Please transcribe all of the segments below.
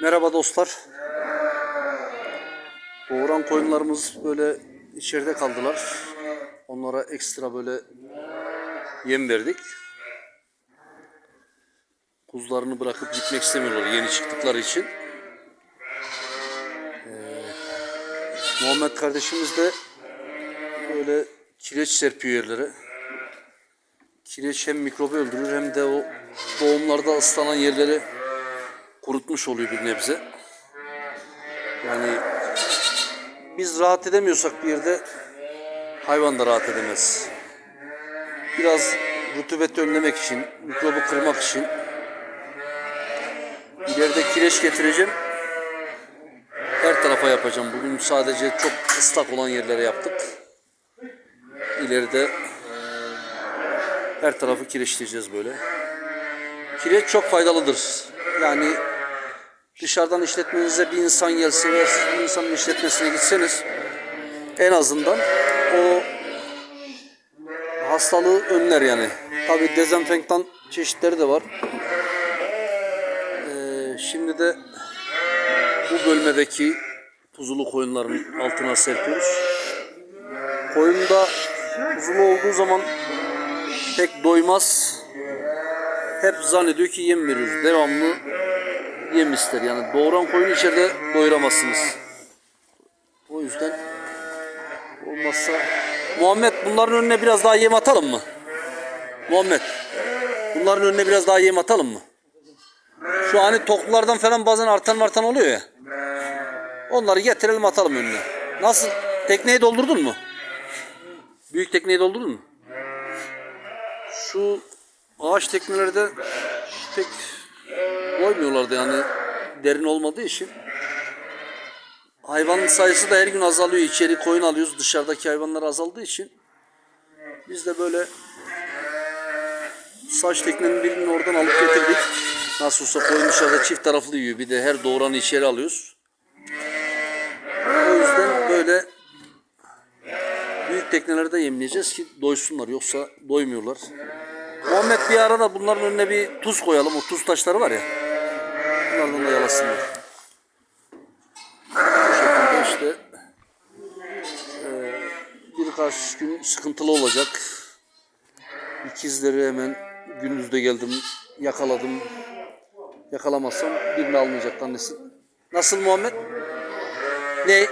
Merhaba dostlar. Doğuran koyunlarımız böyle içeride kaldılar. Onlara ekstra böyle yem verdik. Kuzularını bırakıp gitmek istemiyorlar yeni çıktıkları için. Ee, Muhammed kardeşimiz de böyle kireç serpiyor yerlere. Kireç hem mikrobu öldürür hem de o doğumlarda ıslanan yerleri kurutmuş oluyor bir nebze. Yani biz rahat edemiyorsak bir yerde hayvan da rahat edemez. Biraz rutubeti önlemek için, mikrobu kırmak için ileride kireç getireceğim. Her tarafa yapacağım. Bugün sadece çok ıslak olan yerlere yaptık. İleride her tarafı kireçleyeceğiz böyle. Kireç çok faydalıdır. Yani dışarıdan işletmenize bir insan gelse ve siz bir insanın işletmesine gitseniz en azından o hastalığı önler yani. Tabi dezenfektan çeşitleri de var. Ee, şimdi de bu bölmedeki tuzulu koyunların altına serpiyoruz. Koyunda tuzulu olduğu zaman pek doymaz. Hep zannediyor ki yem veriyoruz. Devamlı yem ister. Yani doğuran koyunu içeride doyuramazsınız. O yüzden olmazsa Muhammed bunların önüne biraz daha yem atalım mı? Muhammed bunların önüne biraz daha yem atalım mı? Şu hani toklulardan falan bazen artan artan oluyor ya. Onları getirelim atalım önüne. Nasıl? Tekneyi doldurdun mu? Büyük tekneyi doldurdun mu? Şu ağaç teknelerde pek koymuyorlardı yani derin olmadığı için. Hayvanın sayısı da her gün azalıyor. İçeri koyun alıyoruz. Dışarıdaki hayvanlar azaldığı için. Biz de böyle saç teknenin birini oradan alıp getirdik. Nasıl olsa koyun dışarıda çift taraflı yiyor. Bir de her doğuranı içeri alıyoruz. O yüzden böyle büyük teknelerde yemleyeceğiz ki doysunlar. Yoksa doymuyorlar. Muhammed bir ara da bunların önüne bir tuz koyalım. O tuz taşları var ya. Bunlardan da yalasınlar. Bu şekilde işte eee, birkaç gün sıkıntılı olacak. İkizleri hemen gündüzde geldim, yakaladım. Yakalamazsam birini almayacak annesi. Nasıl Muhammed? Ne?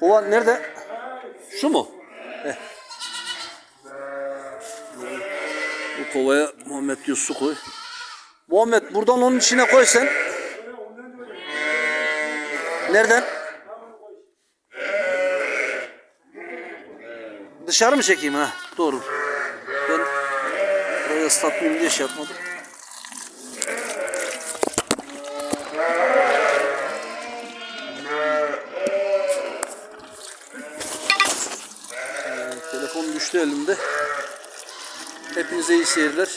Kova nerede? Şu mu? Heh. Bu kovaya Muhammed diyor su koy. Muhammed buradan onun içine koy sen. Nereden? Dışarı mı çekeyim ha? Doğru. Ben burayı ıslatmayayım diye şey yapmadım. Ee, telefon düştü elimde. Hepinize iyi seyirler.